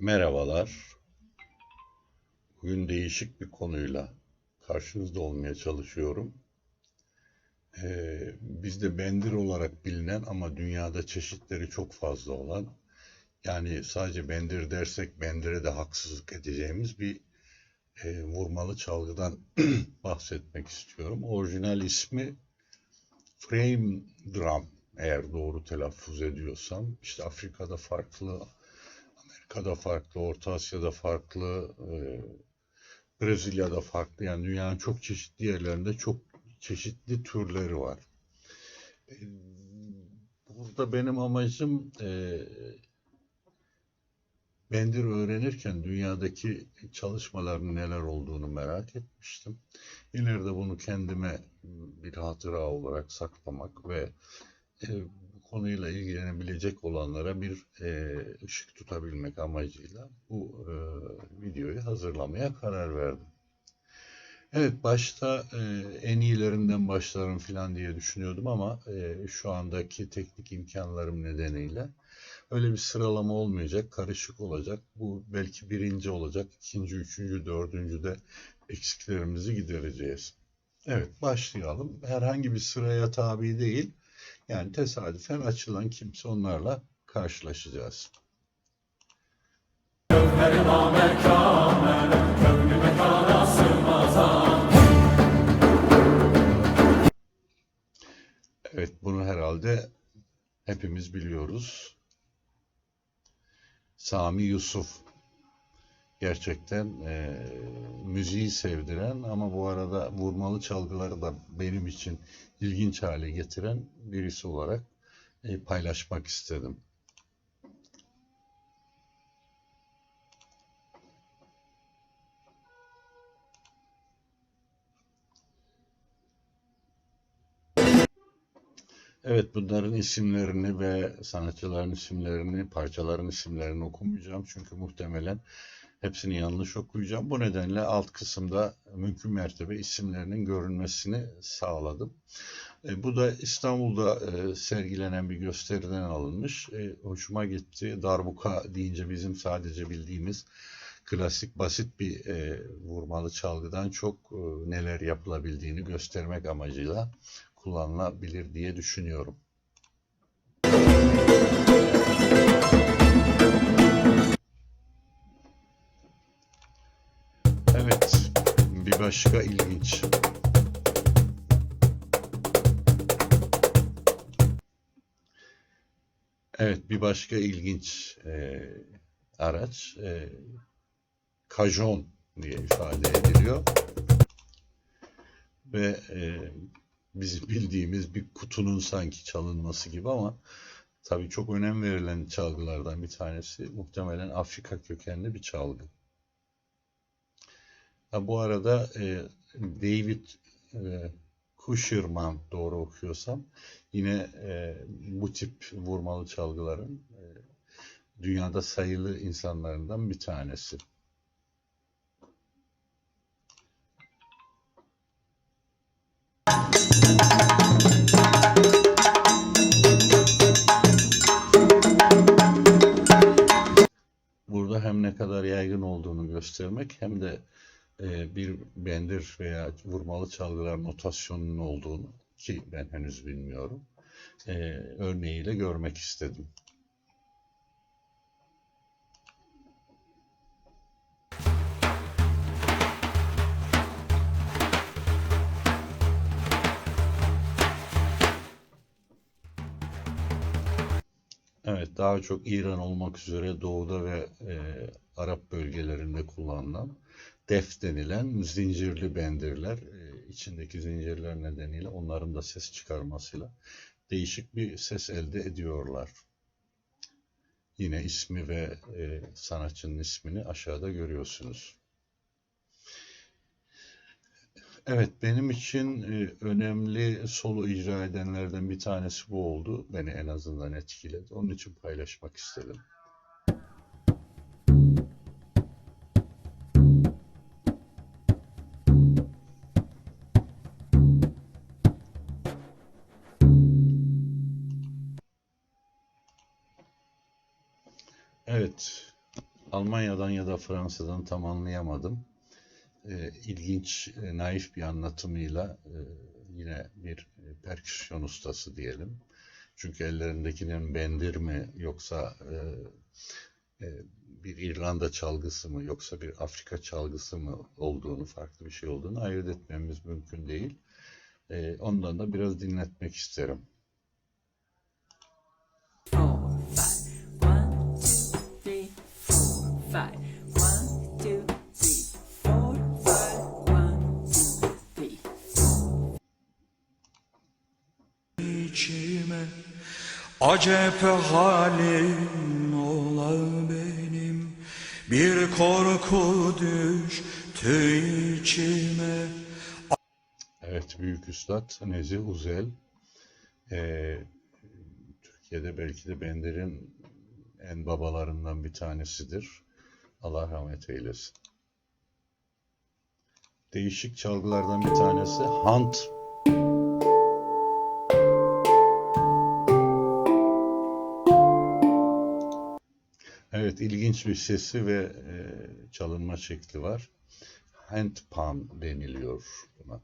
Merhabalar. Bugün değişik bir konuyla karşınızda olmaya çalışıyorum. Ee, bizde bendir olarak bilinen ama dünyada çeşitleri çok fazla olan, yani sadece bendir dersek bendire de haksızlık edeceğimiz bir e, vurmalı çalgıdan bahsetmek istiyorum. Orijinal ismi frame drum eğer doğru telaffuz ediyorsam. İşte Afrika'da farklı, Amerika'da farklı, Orta Asya'da farklı, e, Brezilya'da farklı. Yani dünyanın çok çeşitli yerlerinde çok çeşitli türleri var. E, Burada benim amacım e, Bendir öğrenirken dünyadaki çalışmaların neler olduğunu merak etmiştim. İleride bunu kendime bir hatıra olarak saklamak ve e, konuyla ilgilenebilecek olanlara bir e, ışık tutabilmek amacıyla bu e, videoyu hazırlamaya karar verdim. Evet başta e, en iyilerinden başlarım falan diye düşünüyordum ama e, şu andaki teknik imkanlarım nedeniyle öyle bir sıralama olmayacak, karışık olacak. Bu belki birinci olacak, ikinci, üçüncü, dördüncü de eksiklerimizi gidereceğiz. Evet başlayalım. Herhangi bir sıraya tabi değil. Yani tesadüfen açılan kimse onlarla karşılaşacağız. Evet bunu herhalde hepimiz biliyoruz. Sami Yusuf gerçekten e, müziği sevdiren ama bu arada vurmalı çalgıları da benim için ilginç hale getiren birisi olarak e, paylaşmak istedim. Evet bunların isimlerini ve sanatçıların isimlerini, parçaların isimlerini okumayacağım çünkü muhtemelen hepsini yanlış okuyacağım. Bu nedenle alt kısımda mümkün mertebe isimlerinin görünmesini sağladım. E, bu da İstanbul'da e, sergilenen bir gösteriden alınmış. E, hoşuma gitti. Darbuka deyince bizim sadece bildiğimiz klasik basit bir e, vurmalı çalgıdan çok e, neler yapılabildiğini göstermek amacıyla kullanılabilir diye düşünüyorum. Evet, başka ilginç. Evet, bir başka ilginç e, araç e, kajon diye ifade ediliyor ve e, bizim bildiğimiz bir kutunun sanki çalınması gibi ama tabii çok önem verilen çalgılardan bir tanesi muhtemelen Afrika kökenli bir çalgı. Ha, bu arada e, David e, Kusherman doğru okuyorsam yine e, bu tip vurmalı çalgıların e, dünyada sayılı insanlarından bir tanesi. Burada hem ne kadar yaygın olduğunu göstermek hem de e, bir bendir veya vurmalı çalgılar notasyonunun olduğunu ki ben henüz bilmiyorum e, örneğiyle görmek istedim. Evet, daha çok İran olmak üzere doğuda ve e, Arap bölgelerinde kullanılan def denilen zincirli bendirler, e, içindeki zincirler nedeniyle onların da ses çıkarmasıyla değişik bir ses elde ediyorlar. Yine ismi ve e, sanatçının ismini aşağıda görüyorsunuz. Evet, benim için e, önemli solo icra edenlerden bir tanesi bu oldu. Beni en azından etkiledi. Onun için paylaşmak istedim. Evet, Almanya'dan ya da Fransa'dan tam anlayamadım. Ee, ilginç, e, naif bir anlatımıyla e, yine bir e, perküsyon ustası diyelim. Çünkü ellerindekinin bendir mi yoksa e, e, bir İrlanda çalgısı mı yoksa bir Afrika çalgısı mı olduğunu, farklı bir şey olduğunu ayırt etmemiz mümkün değil. E, ondan da biraz dinletmek isterim. Acep halim ola benim Bir korku düştü içime Evet, büyük üstad Nezih Uzel. Ee, Türkiye'de belki de Bender'in en babalarından bir tanesidir. Allah rahmet eylesin. Değişik çalgılardan bir tanesi Hant. Evet, ilginç bir sesi ve e, çalınma şekli var. Handpan deniliyor buna.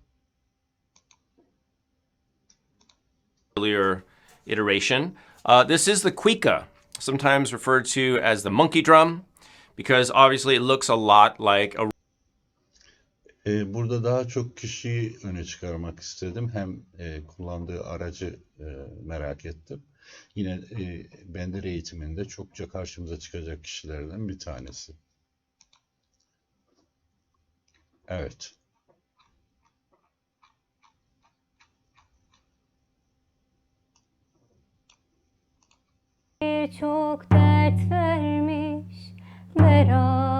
earlier iteration. Uh, this is the cuica, sometimes referred to as the monkey drum, because obviously it looks a lot like a Ee, Burada daha çok kişiyi öne çıkarmak istedim. Hem e, kullandığı aracı e, merak ettim. Yine e, Bender eğitiminde çokça karşımıza çıkacak kişilerden bir tanesi. Evet. çok dert vermiş Beraber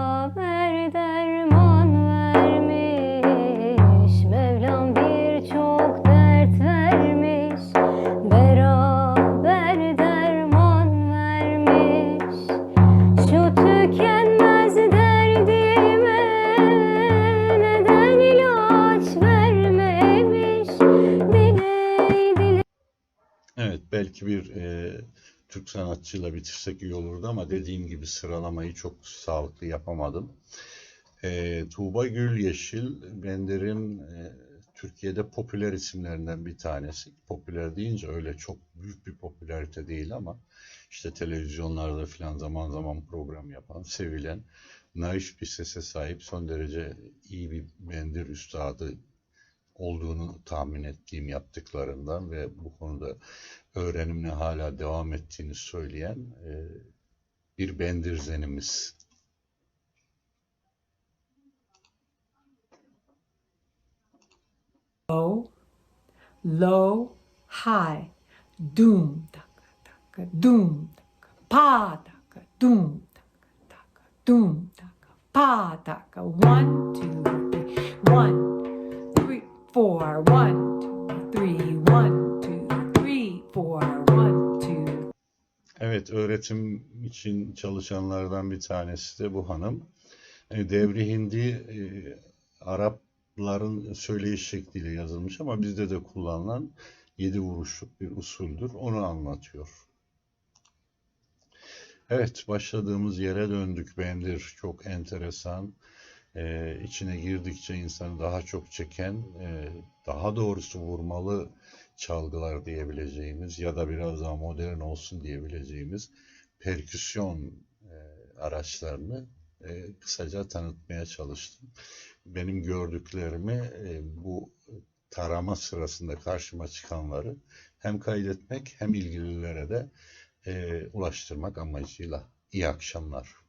belki bir e, Türk sanatçıyla bitirsek iyi olurdu ama dediğim gibi sıralamayı çok sağlıklı yapamadım. E, Tuğba Gülyeşil, Bender'in e, Türkiye'de popüler isimlerinden bir tanesi. Popüler deyince öyle çok büyük bir popülarite değil ama işte televizyonlarda falan zaman zaman program yapan, sevilen, naif bir sese sahip, son derece iyi bir Bender üstadı olduğunu tahmin ettiğim yaptıklarından ve bu konuda öğrenimine hala devam ettiğini söyleyen e, bir bendirzenimiz. Low, low, high. Doom, doom, pa, doom, doom, pa. One, two, three. One, four. One, two, three. One, two, three, four. One, two, Evet, öğretim için çalışanlardan bir tanesi de bu hanım. E, Devri Hindi e, Arapların söyleyiş şekliyle yazılmış ama bizde de kullanılan yedi vuruşluk bir usuldür. Onu anlatıyor. Evet, başladığımız yere döndük. Bendir çok enteresan. Ee, içine girdikçe insanı daha çok çeken, e, daha doğrusu vurmalı çalgılar diyebileceğimiz ya da biraz daha modern olsun diyebileceğimiz perküsyon e, araçlarını e, kısaca tanıtmaya çalıştım. Benim gördüklerimi e, bu tarama sırasında karşıma çıkanları hem kaydetmek hem ilgililere de e, ulaştırmak amacıyla. İyi akşamlar.